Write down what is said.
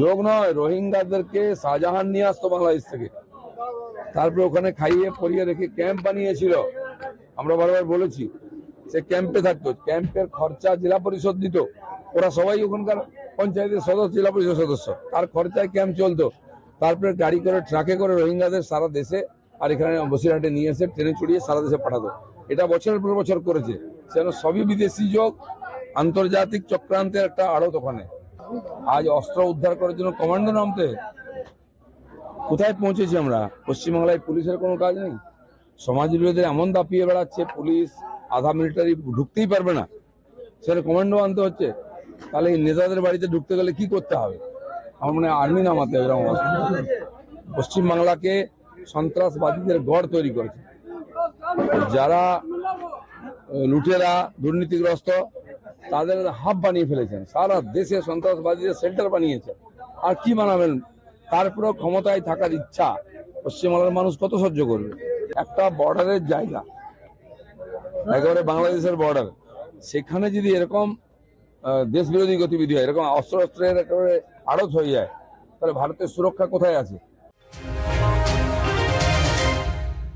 যোগ নয়, রোহিঙ্গাদেরকে শাহজাহান নিয়ে আসতো বাংলাদেশ থেকে। তারপরে ওখানে খাইয়ে পরিয়ে রেখে ক্যাম্প বানিয়েছিল। আমরা বারবার বলেছি, সে ক্যাম্পে থাকতো। ক্যাম্পের খরচা জেলা পরিষদ দিত। ওরা সবাই ওখানকার পঞ্চায়েতের সদস্য, জেলা পরিষদ সদস্য। তার খরচায় ক্যাম্প চলতো। তারপরে গাড়ি করে, ট্রাকে করে রোহিঙ্গাদের সারা দেশে আর এখানে বসিরহাটে নিয়ে এসে ট্রেনে চড়িয়ে সারা দেশে পাঠাতো। এটা বছরের পর বছর করেছে। সেন সবই বিদেশি যোগ, আন্তর্জাতিক চক্রান্তের একটা আড়ত ওখানে। আজ অস্ত্র উদ্ধার করার জন্য কমান্ডো নামতে। কোথায় পৌঁছেছি আমরা? পশ্চিমবাংলায় পুলিশের কোনো কাজ নেই? সমাজ বিরোধীরা এমন দাপিয়ে বেড়াচ্ছে, পুলিশ, আধা মিলিটারি ঢুকতেই পারবে না। সেটা কমান্ডো আনতে হচ্ছে। তাহলে এই নেতাদের বাড়িতে ঢুকতে গেলে কি করতে হবে? আমার মনে আর্মি নামাতে হবে এরকম। পশ্চিমবাংলাকে সন্ত্রাসবাদীদের গড় তৈরি করেছে। যারা লুটেরা, দুর্নীতিগ্রস্ত তাদের হাব বানিয়ে ফেলেছেন। সারা দেশে সন্ত্রাসবাদীদের সেন্টার বানিয়েছেন আর কি বানাবেন? তারপরেও ক্ষমতায় থাকার ইচ্ছা পশ্চিমবাংলার মানুষ কত সহ্য করবে? একটা বর্ডারের জায়গা। একেবারে বাংলাদেশের বর্ডার সেখানে যদি এরকম দেশ বিরোধী গতিবিধি হয়, এরকম অস্ত্র অস্ত্রের একেবারে আড়ত হয়ে যায়, তাহলে ভারতের সুরক্ষা কোথায় আছে?